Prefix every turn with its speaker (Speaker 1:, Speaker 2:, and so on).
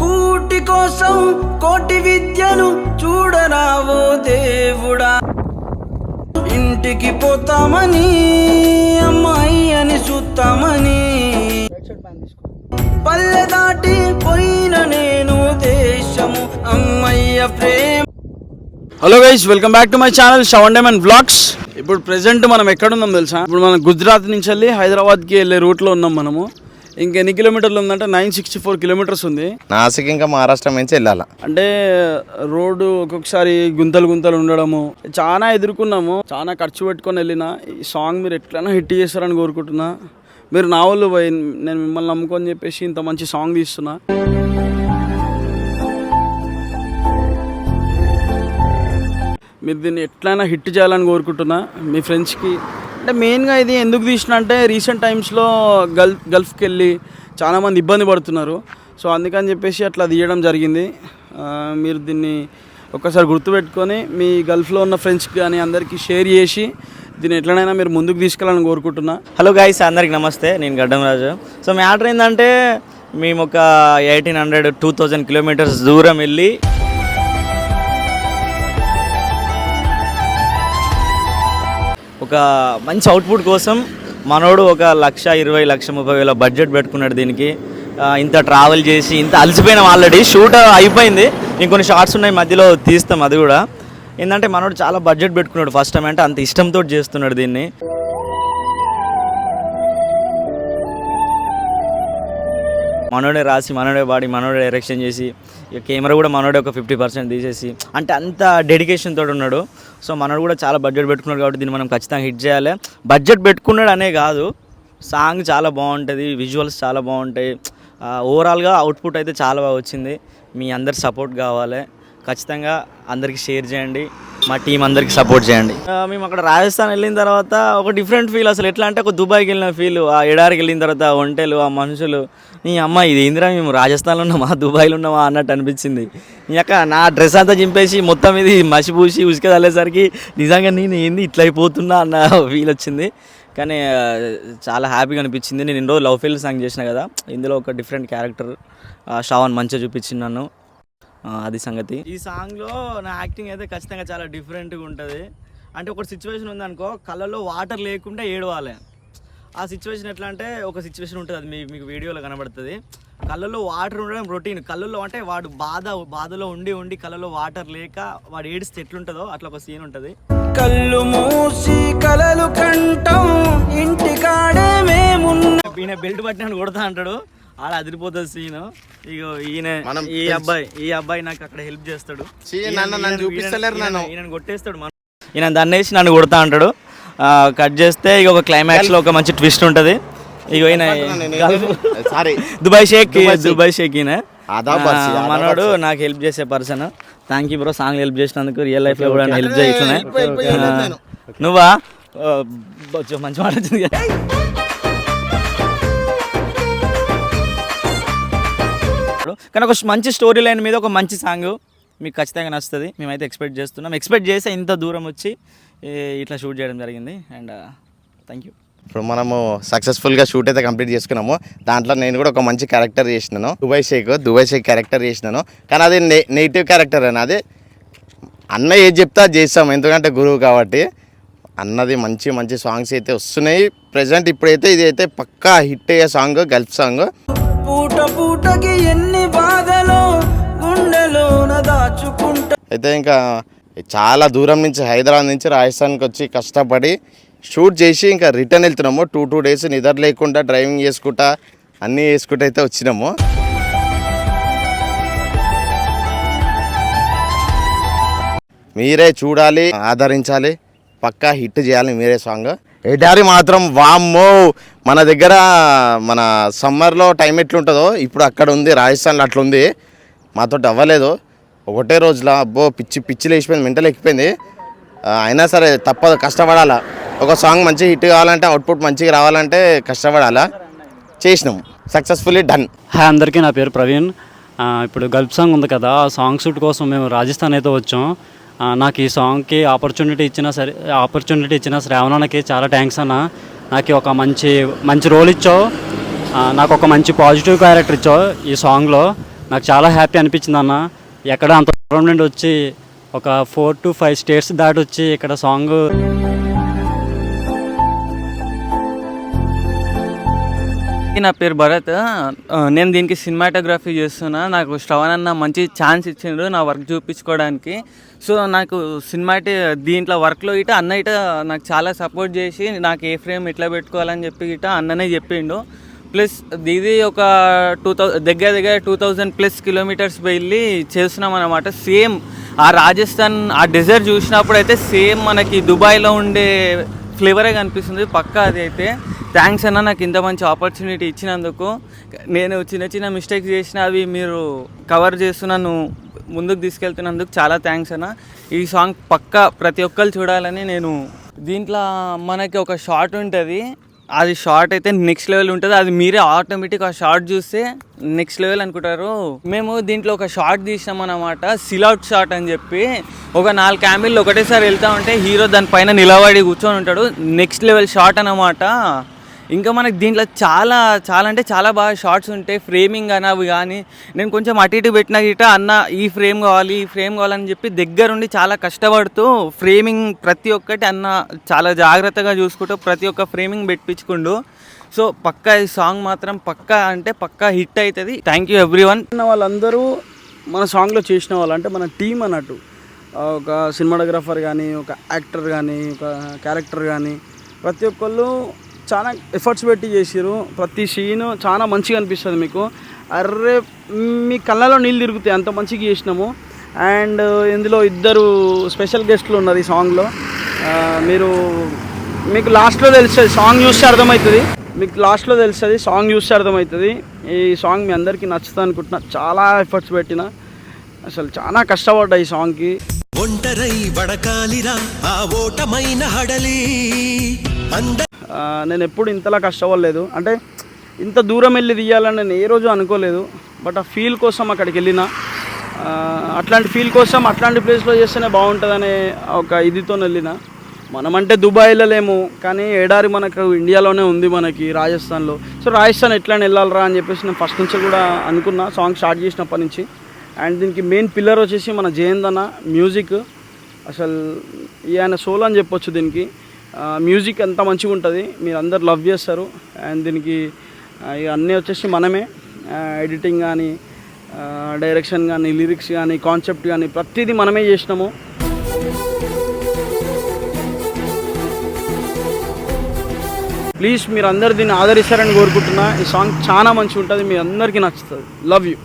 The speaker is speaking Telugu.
Speaker 1: కూటి కోసం కోటి విద్యను చూడరావు దేవుడా. ఇంటికి పోతామని అమ్మాయి అని చూస్తామని పల్లె దాటి పోయిన నేను దేశము అమ్మయ్య ప్రేమ.
Speaker 2: Hello guys welcome back to my channel షవన్ demon blogs ఇప్పుడు ప్రెసెంట్ మనం ఎక్కడ ఉన్నాం తెలుసా? ఇప్పుడు మనం గుజరాత్ నుంచి వెళ్ళి హైదరాబాద్కి వెళ్ళే రూట్లో ఉన్నాం మనము. ఇంకా ఎన్ని కిలోమీటర్లు ఉందంటే నైన్ సిక్స్టీ ఫోర్ కిలోమీటర్స్ ఉంది.
Speaker 3: నాసిక్ ఇంకా మహారాష్ట్ర నుంచి వెళ్ళాల.
Speaker 2: అంటే రోడ్డు ఒక్కొక్కసారి గుంతలు గుంతలు ఉండడము. చాలా ఎదుర్కొన్నాము. చాలా ఖర్చు పెట్టుకొని వెళ్ళిన. ఈ సాంగ్ మీరు ఎట్లైనా హిట్ చేస్తారని కోరుకుంటున్నా. మీరు నా వాళ్ళు పోయి నేను మిమ్మల్ని నమ్ముకొని చెప్పేసి ఇంత మంచి సాంగ్ తీస్తున్నా. మీరు దీన్ని ఎట్లయినా హిట్ చేయాలని కోరుకుంటున్నా. మీ ఫ్రెండ్స్కి అంటే మెయిన్గా ఇది ఎందుకు తీసిన అంటే రీసెంట్ టైమ్స్లో గల్ఫ్ గల్ఫ్కి వెళ్ళి చాలామంది ఇబ్బంది పడుతున్నారు. సో అందుకని చెప్పేసి అట్లా తీయడం జరిగింది. మీరు దీన్ని ఒక్కసారి గుర్తుపెట్టుకొని మీ గల్ఫ్లో ఉన్న ఫ్రెండ్స్కి కానీ అందరికీ షేర్ చేసి దీన్ని ఎట్లనైనా మీరు ముందుకు తీసుకెళ్ళాలని కోరుకుంటున్నా.
Speaker 4: హలో గాయస్ అందరికి నమస్తే. నేను గడ్డం రాజు. సో మ్యాటర్ ఏంటంటే మేము ఒక eighteen hundred two thousand kilometres దూరం వెళ్ళి ఒక మంచి అవుట్పుట్ కోసం మనోడు ఒక లక్ష ఇరవై లక్ష ముప్పై వేల బడ్జెట్ పెట్టుకున్నాడు దీనికి. ఇంత ట్రావెల్ చేసి ఇంత అలసిపోయినాం ఆల్రెడీ షూట్ అయిపోయింది. ఇంకొన్ని షార్ట్స్ ఉన్నాయి మధ్యలో తీస్తాం అది కూడా. ఏంటంటే మనోడు చాలా బడ్జెట్ పెట్టుకున్నాడు. ఫస్ట్ టైం అంటే అంత ఇష్టంతో చేస్తున్నాడు దీన్ని. మనోడే రాసి మనోడే పాడి మనోడే డైరెక్షన్ చేసి ఇక కెమెరా కూడా మనోడే ఒక ఫిఫ్టీ పర్సెంట్ తీసేసి అంటే అంత డెడికేషన్ తోటి ఉన్నాడు. సో మనోడు కూడా చాలా బడ్జెట్ పెట్టుకున్నాడు కాబట్టి దీన్ని మనం ఖచ్చితంగా హిట్ చేయాలి. బడ్జెట్ పెట్టుకున్నాడు అనే కాదు సాంగ్ చాలా బాగుంటుంది విజువల్స్ చాలా బాగుంటాయి. ఓవరాల్గా అవుట్పుట్ అయితే చాలా బాగా వచ్చింది. మీ అందరి సపోర్ట్ కావాలి. ఖచ్చితంగా అందరికీ షేర్ చేయండి. మా టీం అందరికి సపోర్ట్ చేయండి. మేము అక్కడ రాజస్థాన్ వెళ్ళిన తర్వాత ఒక డిఫరెంట్ ఫీల్ అసలు. ఎట్లా అంటే ఒక దుబాయ్కి వెళ్ళిన ఫీల్ ఆ ఎడారికి వెళ్ళిన తర్వాత ఒంటెలు ఆ మనుషులు నీ అమ్మ ఇది ఏందిరా మేము రాజస్థాన్లో ఉన్నామా దుబాయ్లో ఉన్నామా అన్నట్టు అనిపించింది. నీ అక్క నా డ్రెస్ అంతా చింపేసి మొత్తం ఇది మసిపూసి ఉసుక తల్లేసరికి నిజంగా నేను ఏంది ఇట్లా అయిపోతున్నా అన్న ఫీల్ వచ్చింది. కానీ చాలా హ్యాపీగా అనిపించింది. నేను ఇన్ని లవ్ ఫీల్ సాంగ్ చేసిన కదా ఇందులో ఒక డిఫరెంట్ క్యారెక్టర్ శ్రావణ్ మంచిగా చూపించింది నన్ను. అది సంగతి. ఈ సాంగ్లో నా యాక్టింగ్ అయితే ఖచ్చితంగా చాలా డిఫరెంట్గా ఉంటుంది. అంటే ఒక సిచ్యువేషన్ ఉందనుకో కళ్ళలో వాటర్ లేకుండా ఏడవాలి. ఆ సిచ్యువేషన్ ఎట్లా అంటే ఒక సిచ్యువేషన్ ఉంటుంది అది మీ మీకు వీడియోలో కనబడుతుంది. కళ్ళలో వాటర్ ఉండడం రొటీన్. కళ్ళల్లో అంటే వాడు బాధ బాధలో ఉండి ఉండి కళ్ళలో వాటర్ లేక వాడు ఏడిస్తే ఎట్లుంటుందో అట్లా ఒక సీన్ ఉంటుంది.
Speaker 1: కళ్ళు మూసి కలలు కంటాం ఇంటికాడే మేమున్న
Speaker 4: ఈయన బెల్ట్ పట్టినాడు కొడతా అంటాడు. ఆడ అదిరిపోతుంది సీన్ ఇగో ఈయన ఈ అబ్బాయి ఈ అబ్బాయి నాకు అక్కడ హెల్ప్ చేస్తాడు. ఈయన- కొట్టేస్తాడు మనం ఈయన దన్నేసి నన్ను కొడతా అంటాడు. కట్ చేస్తే ఇక ఒక క్లైమాక్స్లో ఒక మంచి ట్విస్ట్ ఉంటది. ఇక ఈయన
Speaker 3: sorry.
Speaker 4: Dubai sheikh Dubai sheikh. ఈయన. మనోడు నాకు హెల్ప్ చేసే person. Thank you bro song help చేసినందుకు రియల్ లైఫ్లో కూడా హెల్ప్ చేయ ఇట్లనే. ఆ, నువ్వా? మంచి మాట వచ్చింది. కానీ ఒక మంచి స్టోరీ లైన్ మీద ఒక మంచి సాంగ్ మీకు ఖచ్చితంగా నచ్చుతుంది. మేమైతే ఎక్స్పెక్ట్ చేస్తున్నాం. ఎక్స్పెక్ట్ చేస్తే ఇంత దూరం వచ్చి ఇట్లా షూట్ చేయడం జరిగింది. అండ్ థ్యాంక్ యూ
Speaker 3: ఇప్పుడు మనము సక్సెస్ఫుల్గా షూట్ అయితే కంప్లీట్ చేసుకున్నాము. దాంట్లో నేను కూడా ఒక మంచి క్యారెక్టర్ చేసినాను. Dubai sheikh Dubai sheikh character చేసినాను. కానీ అది నే నెగిటివ్ క్యారెక్టర్ అని అది అన్న ఏది చెప్తే చేస్తాం. ఎందుకంటే గురువు కాబట్టి. అన్నది మంచి మంచి సాంగ్స్ అయితే వస్తున్నాయి. ప్రజెంట్ ఇప్పుడైతే ఇది అయితే పక్కా హిట్ అయ్యే సాంగ్ గల్ఫ్ సాంగ్
Speaker 1: పూట పూటకి ఎన్ని బాధలో గుండెలోన దాచుకుంటా.
Speaker 3: అయితే ఇంకా చాలా దూరం నుంచి హైదరాబాద్ నుంచి రాజస్థాన్కి వచ్చి కష్టపడి షూట్ చేసి ఇంకా రిటర్న్ వెళ్తున్నాము. టూ టూ డేస్ నిద్ర లేకుండా డ్రైవింగ్ చేసుకుంటా అన్నీ చేసుకుంటూ అయితే వచ్చినాము. మీరే చూడాలి ఆదరించాలి పక్కా హిట్ చేయాలి మీరే సాంగ్. ఎడారి మాత్రం వామ్మో! మన దగ్గర మన సమ్మర్లో టైం ఎట్లుంటుందో ఇప్పుడు అక్కడ ఉంది రాజస్థాన్లో అట్లుంది మాతో అవ్వలేదు. ఒకటే రోజులో అబ్బో పిచ్చి పిచ్చి లేచిపోయింది మెంటల్ ఎక్కిపోయింది. అయినా సరే తప్పదు కష్టపడాలా. ఒక సాంగ్ మంచి హిట్ కావాలంటే అవుట్పుట్ మంచిగా రావాలంటే కష్టపడాలా. చేసినాం. Successfully done.
Speaker 5: హాయ్ అందరికీ నా పేరు ప్రవీణ్. ఇప్పుడు గల్ఫ్ సాంగ్ ఉంది కదా ఆ సాంగ్ షూట్ కోసం మేము రాజస్థాన్ అయితే వచ్చాం. నాకు ఈ సాంగ్కి ఆపర్చునిటీ ఇచ్చిన సరే ఆపర్చునిటీ ఇచ్చిన శ్రావణకి చాలా థ్యాంక్స్ అన్న. నాకు ఒక మంచి మంచి రోల్ ఇచ్చావు. నాకు ఒక మంచి పాజిటివ్ క్యారెక్టర్ ఇచ్చావు ఈ సాంగ్లో నాకు చాలా హ్యాపీ అనిపించింది అన్న. ఎక్కడ అంత దూరం నుండి వచ్చి ఒక ఫోర్ టు ఫైవ్ స్టేట్స్ దాటి వచ్చి ఇక్కడ సాంగ్
Speaker 6: నా పేరు భరత్. నేను దీనికి సినిమాటోగ్రఫీ చేస్తున్నా. నాకు శ్రవణ్ అన్న మంచి ఛాన్స్ ఇచ్చిండ్రు నా వర్క్ చూపించుకోవడానికి. సో నాకు సినిమాటి దీంట్లో వర్క్లో ఇట అన్న ఇట నాకు చాలా సపోర్ట్ చేసి నాకు ఏ ఫ్రేమ్ ఎట్లా పెట్టుకోవాలని చెప్పి ఇట అన్ననే చెప్పిండు. ప్లస్ ఇది ఒక టూ థౌ దగ్గర దగ్గర టూ థౌజండ్ ప్లస్ కిలోమీటర్స్ వెళ్ళి చేస్తున్నాం అనమాట సేమ్ ఆ రాజస్థాన్ ఆ డెజర్ట్ చూసినప్పుడు అయితే సేమ్ మనకి దుబాయ్లో ఉండే ఫ్లేవరే కనిపిస్తుంది. పక్కా అది అయితే థ్యాంక్స్ అన్న నాకు ఇంత మంచి ఆపర్చునిటీ ఇచ్చినందుకు. నేను చిన్న చిన్న మిస్టేక్స్ చేసిన అవి మీరు కవర్ చేస్తున్నాను ముందుకు తీసుకెళ్తున్నందుకు చాలా థ్యాంక్స్ అన్న. ఈ సాంగ్ పక్కా ప్రతి ఒక్కరు చూడాలని నేను దీంట్లో మనకి ఒక షార్ట్ ఉంటుంది. అది షార్ట్ అయితే నెక్స్ట్ లెవెల్ ఉంటుంది. అది మీరే ఆటోమేటిక్ ఆ షార్ట్ చూస్తే నెక్స్ట్ లెవెల్ అనుకుంటారు. మేము దీంట్లో ఒక షార్ట్ తీసినాం అనమాట సిలౌట్ షార్ట్ అని చెప్పి. ఒక నాలుగు క్యామిల్లు ఒకటేసారి వెళ్తా ఉంటే హీరో దానిపైన నిలబడి కూర్చొని ఉంటాడు. నెక్స్ట్ లెవెల్ షార్ట్ అనమాట ఇంకా మనకి దీంట్లో చాలా చాలా అంటే చాలా బాగా షార్ట్స్ ఉంటాయి. ఫ్రేమింగ్ అని అవి కానీ నేను కొంచెం అటు ఇటు పెట్టిన గిట అన్న ఈ ఫ్రేమ్ కావాలి ఈ ఫ్రేమ్ కావాలని చెప్పి దగ్గరుండి చాలా కష్టపడుతూ ఫ్రేమింగ్ ప్రతి ఒక్కటి అన్న చాలా జాగ్రత్తగా చూసుకుంటూ ప్రతి ఒక్క ఫ్రేమింగ్ పెట్టించుకుండు సో పక్కా ఈ సాంగ్ మాత్రం పక్కా అంటే పక్కా హిట్ అవుతుంది థ్యాంక్ యూ ఎవ్రీ వన్
Speaker 2: వాళ్ళందరూ మన సాంగ్లో చేసిన వాళ్ళు అంటే మన టీం అన్నట్టు. ఒక సినిమాటోగ్రాఫర్ కానీ ఒక యాక్టర్ కానీ ఒక క్యారెక్టర్ కానీ ప్రతి ఒక్కళ్ళు చాలా ఎఫర్ట్స్ పెట్టి చేసిరు ప్రతి సీన్ చాలా మంచిగా అనిపిస్తుంది మీకు. అర్రే మీ కళ్ళలో నీళ్ళు తిరుగుతాయి. అంత మంచిగా చేసినాము. అండ్ ఇందులో ఇద్దరు స్పెషల్ గెస్ట్లు ఉన్నారు ఈ సాంగ్లో మీరు మీకు లాస్ట్లో తెలుస్తుంది. సాంగ్ చూస్తే అర్థమవుతుంది. మీకు లాస్ట్లో తెలుస్తుంది. సాంగ్ చూస్తే అర్థమవుతుంది. ఈ సాంగ్ మీ అందరికీ నచ్చుతుంది అనుకుంటున్నా. చాలా ఎఫర్ట్స్ పెట్టిన. అసలు చాలా కష్టపడ్డా ఈ సాంగ్కి
Speaker 7: ఒంటరై వడకాలిరా. ఆ ఓటమైన హడలి. అంద
Speaker 2: నేను ఎప్పుడు ఇంతలా కష్టపడలేదు. అంటే ఇంత దూరం వెళ్ళి తీయాలని నేను ఏ రోజు అనుకోలేదు. బట్ ఆ ఫీల్ కోసం అక్కడికి వెళ్ళిన అట్లాంటి ఫీల్ కోసం అట్లాంటి ప్లేస్లో చేస్తేనే బాగుంటుందనే ఒక ఇదితో వెళ్ళిన. మనమంటే దుబాయ్ వెళ్ళలేము కానీ ఎడారి మనకు ఇండియాలోనే ఉంది మనకి రాజస్థాన్లో. సో రాజస్థాన్ ఎట్లా వెళ్ళాలరా అని చెప్పేసి నేను ఫస్ట్ నుంచి కూడా అనుకున్నా సాంగ్ స్టార్ట్ చేసినప్పటి నుంచి. అండ్ దీనికి మెయిన్ పిల్లర్ వచ్చేసి మన జయంత్ మ్యూజిక్ అసలు ఈయన సోల్ అని చెప్పొచ్చు దీనికి. మ్యూజిక్ ఎంత మంచిగా ఉంటుంది మీరు అందరు లవ్ చేస్తారు అండ్ దీనికి ఇక అన్నీ వచ్చేసి మనమే. ఎడిటింగ్ కానీ డైరెక్షన్ కానీ లిరిక్స్ కానీ కాన్సెప్ట్ కానీ ప్రతిదీ మనమే చేసినాము. ప్లీజ్ మీరు అందరు దీన్ని ఆదరిస్తారని కోరుకుంటున్నా. ఈ సాంగ్ చాలా మంచిగా ఉంటుంది మీ అందరికీ నచ్చుతుంది. Love you